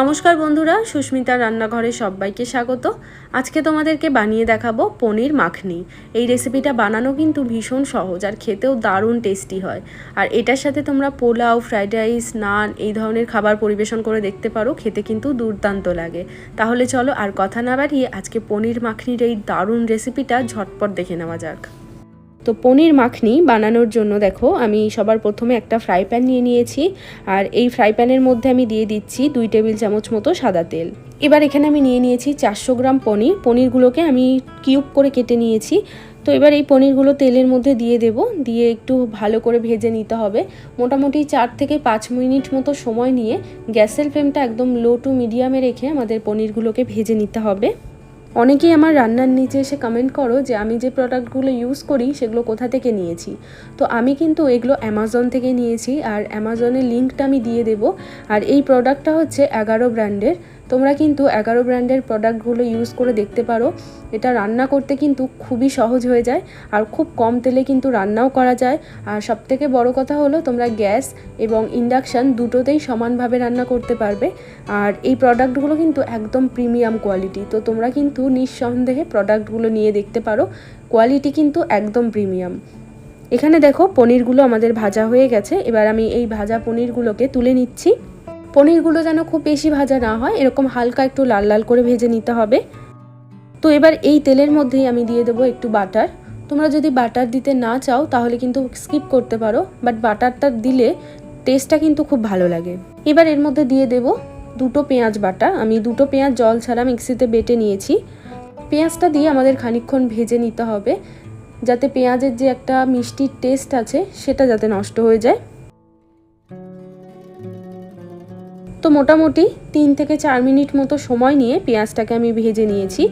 নমস্কার বন্ধুরা, সুস্মিতার রান্নাঘরে সবাইকে স্বাগত। আজকে তোমাদেরকে বানিয়ে দেখাবো পনির মাখনি। এই রেসিপিটা বানানো কিন্তু ভীষণ সহজ আর খেতেও দারুণ টেস্টি হয়। আর এটার সাথে তোমরা পোলাও, ফ্রাইড রাইস, নান এই ধরনের খাবার পরিবেশন করে দেখতে পারো, খেতে কিন্তু দুর্দান্ত লাগে। তাহলে চলো আর কথা না বাড়িয়ে আজকে পনির মাখনির এই দারুণ রেসিপিটা ঝটপট দেখে নেওয়া যাক। তো পনির মাখনি বানানোর জন্য দেখো, আমি সবার প্রথমে একটা ফ্রাই প্যান নিয়ে নিয়েছি। আর এই ফ্রাই প্যানের মধ্যে আমি দিয়ে দিচ্ছি দুই টেবিল চামচ মতো সাদা তেল। এবার এখানে আমি নিয়ে নিয়েছি চারশো গ্রাম পনির। পনিরগুলোকে আমি কিউব করে কেটে নিয়েছি। তো এবার এই পনিরগুলো তেলের মধ্যে দিয়ে দেব। দিয়ে একটু ভালো করে ভেজে নিতে হবে। মোটামুটি চার থেকে পাঁচ মিনিট মতো সময় নিয়ে গ্যাসের ফ্লেমটা একদম লো টু মিডিয়ামে রেখে আমাদের পনিরগুলোকে ভেজে নিতে হবে। অনেকেই আমার রান্নার নিচে এসে কমেন্ট করো যে আমি যে প্রোডাক্টগুলো ইউজ করি, সেগুলো কোথা থেকে নিয়েছি। তো আমি কিন্তু এগুলো অ্যামাজন থেকে নিয়েছি, আর অ্যামাজনের লিঙ্কটা আমি দিয়ে দেব। আর এই প্রোডাক্টটা হচ্ছে এগারো ব্র্যান্ডের তোমরা কিন্তু এগারো ব্র্যান্ডের প্রোডাক্টগুলো ইউজ করে দেখতে পারো। এটা রান্না করতে কিন্তু খুবই সহজ হয়ে যায় আর খুব কম তেলে কিন্তু রান্নাও করা যায়। আর সবথেকে বড় কথা হলো তোমরা গ্যাস এবং ইন্ডাকশান দুটোতেই সমানভাবে রান্না করতে পারবে। আর এই প্রোডাক্টগুলো কিন্তু একদম প্রিমিয়াম কোয়ালিটি। তো তোমরা কিন্তু নিঃসন্দেহে প্রোডাক্টগুলো নিয়ে দেখতে পারো। কোয়ালিটি কিন্তু একদম প্রিমিয়াম। এখানে দেখো পনিরগুলো আমাদের ভাজা হয়ে গেছে। এবার আমি এই ভাজা পনিরগুলোকে তুলে নিচ্ছি। পনিরগুলো যেন খুব বেশি ভাজা না হয়, এরকম হালকা একটু লাল লাল করে ভেজে নিতে হবে। তো এবার এই তেলের মধ্যেই আমি দিয়ে দেবো একটু বাটার। তোমরা যদি বাটার দিতে না চাও, তাহলে কিন্তু স্কিপ করতে পারো বাট বাটারটা দিলে টেস্টটা কিন্তু খুব ভালো লাগে। এবার এর মধ্যে দিয়ে দেব দুটো পেঁয়াজ বাটা। আমি দুটো পেঁয়াজ জল ছাড়া মিক্সিতে বেটে নিয়েছি। পেঁয়াজটা দিয়ে আমাদের খানিকক্ষণ ভেজে নিতে হবে, যাতে পেঁয়াজের যে একটা মিষ্টির টেস্ট আছে, সেটা যাতে নষ্ট হয়ে যায়। তো মোটামুটি তিন থেকে চার মিনিট মতো সময় নিয়ে পেঁয়াজটাকে আমি ভেজে নিয়েছি।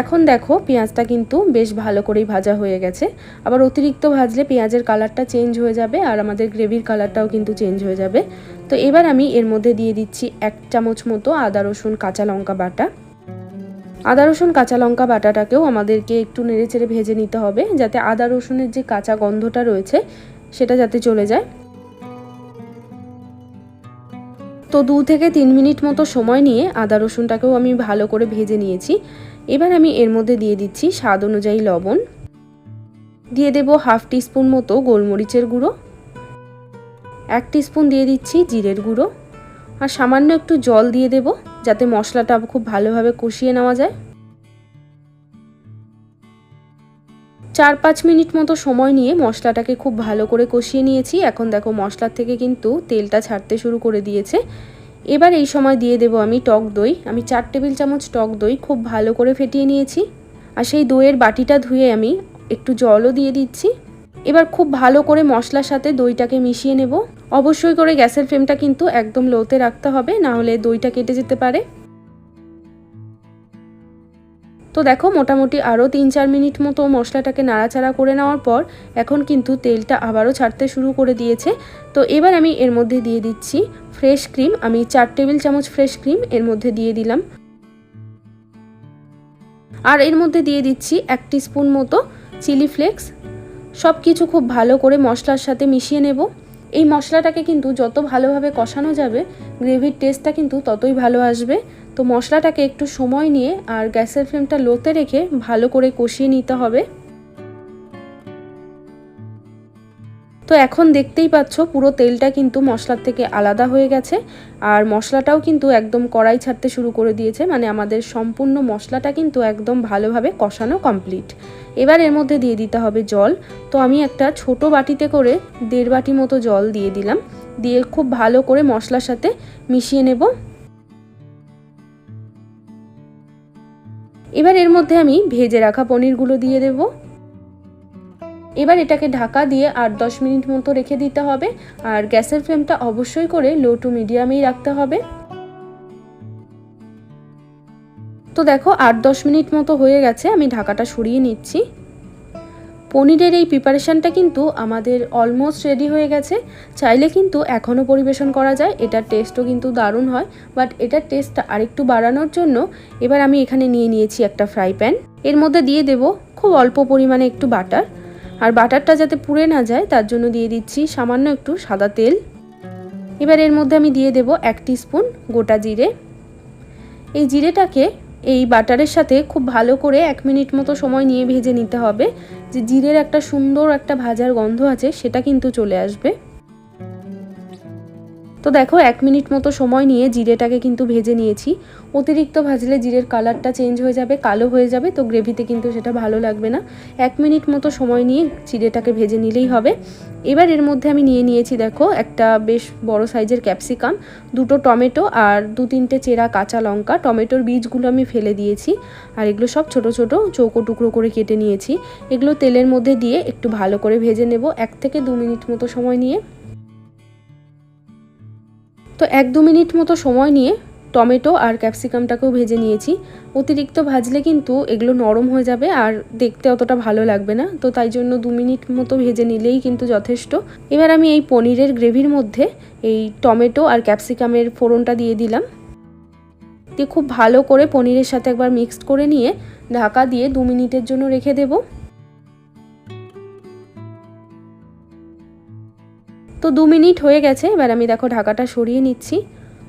এখন দেখো পেঁয়াজটা কিন্তু বেশ ভালো করেই ভাজা হয়ে গেছে। আবার অতিরিক্ত ভাজলে পেঁয়াজের কালারটা চেঞ্জ হয়ে যাবে আর আমাদের গ্রেভির কালারটাও কিন্তু চেঞ্জ হয়ে যাবে। তো এবার আমি এর মধ্যে দিয়ে দিচ্ছি এক চামচ মতো আদা, রসুন, কাঁচা লঙ্কা বাটা। আদা, রসুন, কাঁচা লঙ্কা বাটাটাকেও আমাদেরকে একটু নেড়েচেড়ে ভেজে নিতে হবে যাতে আদা, রসুনের যে কাঁচা গন্ধটা রয়েছে সেটা যাতে চলে যায়। তো দু থেকে তিন মিনিট মতো সময় নিয়ে আদা রসুনটাকেও আমি ভালো করে ভেজে নিয়েছি। এবার আমি এর মধ্যে দিয়ে দিচ্ছি স্বাদ অনুযায়ী লবণ। দিয়ে দেব হাফ টিস্পুন মতো গোলমরিচের গুঁড়ো। এক টিস্পুন দিয়ে দিচ্ছি জিরের গুঁড়ো। আর সামান্য একটু জল দিয়ে দেব যাতে মশলাটা খুব ভালোভাবে কষিয়ে নেওয়া যায়। চার পাঁচ মিনিট মতো সময় নিয়ে মশলাটাকে খুব ভালো করে কষিয়ে নিয়েছি। এখন দেখো মশলার থেকে কিন্তু তেলটা ছাড়তে শুরু করে দিয়েছে। এবার এই সময় দিয়ে দেব আমি টক দই। আমি চার টেবিল চামচ টক দই খুব ভালো করে ফেটিয়ে নিয়েছি। আর সেই দইয়ের বাটিটা ধুয়ে আমি একটু জলও দিয়ে দিচ্ছি। এবার খুব ভালো করে মশলার সাথে দইটাকে মিশিয়ে নেব। অবশ্যই করে গ্যাসের ফ্লেমটা কিন্তু একদম লোতে রাখতে হবে, না হলে দইটা কেটে যেতে পারে। তো দেখো, মোটামুটি আরও তিন চার মিনিট মতো মশলাটাকে নাড়াচাড়া করে নেওয়ার পর এখন কিন্তু তেলটা আবারও ছাড়তে শুরু করে দিয়েছে। তো এবার আমি এর মধ্যে দিয়ে দিচ্ছি ফ্রেশ ক্রিম। আমি চার টেবিল চামচ ফ্রেশ ক্রিম এর মধ্যে দিয়ে দিলাম। আর এর মধ্যে দিয়ে দিচ্ছি এক স্পুন মতো চিলি ফ্লেক্স। সব কিছু খুব ভালো করে মশলার সাথে মিশিয়ে নেব। এই মশলাটাকে কিন্তু যত ভালোভাবে কষানো যাবে, গ্রেভির টেস্টটা কিন্তু ততই ভালো আসবে। তো মশলাটাকে একটু সময় নিয়ে আর গ্যাসের ফ্লেমটা লোতে রেখে ভালো করে কষিয়ে নিতে হবে। তো এখন দেখতেই পাচ্ছ, পুরো তেলটা কিন্তু মশলার থেকে আলাদা হয়ে গেছে। আর মশলাটাও কিন্তু একদম কড়াই ছাড়তে শুরু করে দিয়েছে মানে আমাদের সম্পূর্ণ মশলাটা কিন্তু একদম ভালোভাবে কষানো কমপ্লিট। এবার এর মধ্যে দিয়ে দিতে হবে জল। তো আমি একটা ছোট বাটিতে করে দেড় বাটি মতো জল দিয়ে দিলাম। দিয়ে খুব ভালো করে মশলার সাথে মিশিয়ে নেব। এবার এর মধ্যে আমি ভেজে রাখা পনিরগুলো দিয়ে দেব। এবার এটাকে ঢাকা দিয়ে আট দশ মিনিট মতো রেখে দিতে হবে, আর গ্যাসের ফ্লেমটা অবশ্যই করে লো টু মিডিয়ামেই রাখতে হবে। তো দেখো, আট দশ মিনিট মতো হয়ে গেছে, আমি ঢাকাটা সরিয়ে নিচ্ছি। পনিরের এই প্রিপারেশানটা কিন্তু আমাদের অলমোস্ট রেডি হয়ে গেছে। চাইলে কিন্তু এখনও পরিবেশন করা যায়, এটার টেস্টও কিন্তু দারুণ হয় বাট এটার টেস্টটা আরেকটু বাড়ানোর জন্য এবার আমি এখানে নিয়ে নিয়েছি একটা ফ্রাই প্যান এর মধ্যে দিয়ে দেব খুব অল্প পরিমাণে একটু বাটার আর বাটারটা যাতে পুড়ে না যায়, তার জন্য দিয়ে দিচ্ছি সামান্য একটু সাদা তেল। এবার এর মধ্যে আমি দিয়ে দেব এক স্পুন গোটা জিরে। এই জিরেটাকে এই বাটারের সাথে খুব ভালো করে এক মিনিট মতো সময় নিয়ে ভেজে নিতে হবে। যে জিরের একটা সুন্দর একটা ভাজার গন্ধ আছে, সেটা কিন্তু চলে আসবে। তো দেখো, এক মিনিট মতো সময় নিয়ে জিরেটাকে কিন্তু ভেজে নিয়েছি। অতিরিক্ত ভাজলে জিরের কালারটা চেঞ্জ হয়ে যাবে, কালো হয়ে যাবে, তো গ্রেভিতে কিন্তু সেটা ভালো লাগবে না। এক মিনিট মতো সময় নিয়ে জিরেটাকে ভেজে নিলেই হবে। এবার এর মধ্যে আমি নিয়ে নিয়েছি দেখো, একটা বেশ বড় সাইজের ক্যাপসিকাম, দুটো টমেটো আর দু তিনটে চেরা কাঁচা লঙ্কা। টমেটোর বীজগুলো আমি ফেলে দিয়েছি আর এগুলো সব ছোট ছোট চৌকো টুকরো করে কেটে নিয়েছি। এগুলো তেলের মধ্যে দিয়ে একটু ভালো করে ভেজে নেব। এক থেকে দু মিনিট মতো সময় নিয়ে তো এক দু মিনিট মতো সময় নিয়ে টমেটো আর ক্যাপসিকামটাকেও ভেজে নিয়েছি। অতিরিক্ত ভাজলে কিন্তু এগুলো নরম হয়ে যাবে আর দেখতে অতটা ভালো লাগবে না। তো তাই জন্য দু মিনিট মতো ভেজে নিলেই কিন্তু যথেষ্ট। এবার আমি এই পনিরের গ্রেভির মধ্যে এই টমেটো আর ক্যাপসিকামের ফোড়নটা দিয়ে দিলাম। দিয়ে খুব ভালো করে পনিরের সাথে একবার মিক্সড করে নিয়ে ঢাকা দিয়ে দু মিনিটের জন্য রেখে দেবো। তো দু মিনিট হয়ে গেছে, এবার আমি দেখো ঢাকাটা সরিয়ে নিচ্ছি।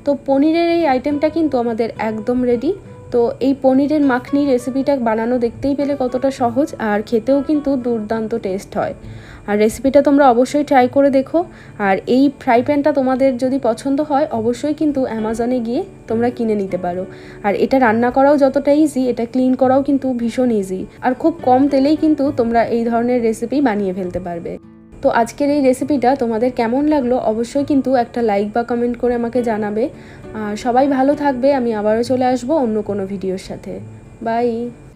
তো পনিরের এই আইটেমটা কিন্তু আমাদের একদম রেডি তো এই পনিরের মাখনি রেসিপিটা বানানো দেখতেই পেলে কতটা সহজ, আর খেতেও কিন্তু দুর্দান্ত টেস্ট হয়। আর রেসিপিটা তোমরা অবশ্যই ট্রাই করে দেখো, আর এই ফ্রাই প্যানটা তোমাদের যদি পছন্দ হয়, অবশ্যই কিন্তু অ্যামাজনে গিয়ে তোমরা কিনে নিতে পারো। আর এটা রান্না করাও যতটা ইজি এটা ক্লিন করাও কিন্তু ভীষণ ইজি আর খুব কম তেলেই কিন্তু তোমরা এই ধরনের রেসিপি বানিয়ে ফেলতে পারবে। তো আজকের এই রেসিপিটা তোমাদের কেমন লাগল অবশ্যই কিন্তু একটা লাইক বা কমেন্ট করে আমাকে জানাবে। সবাই ভালো থাকবে, আমি আবারও চলে আসব অন্য কোনো ভিডিওর সাথে। বাই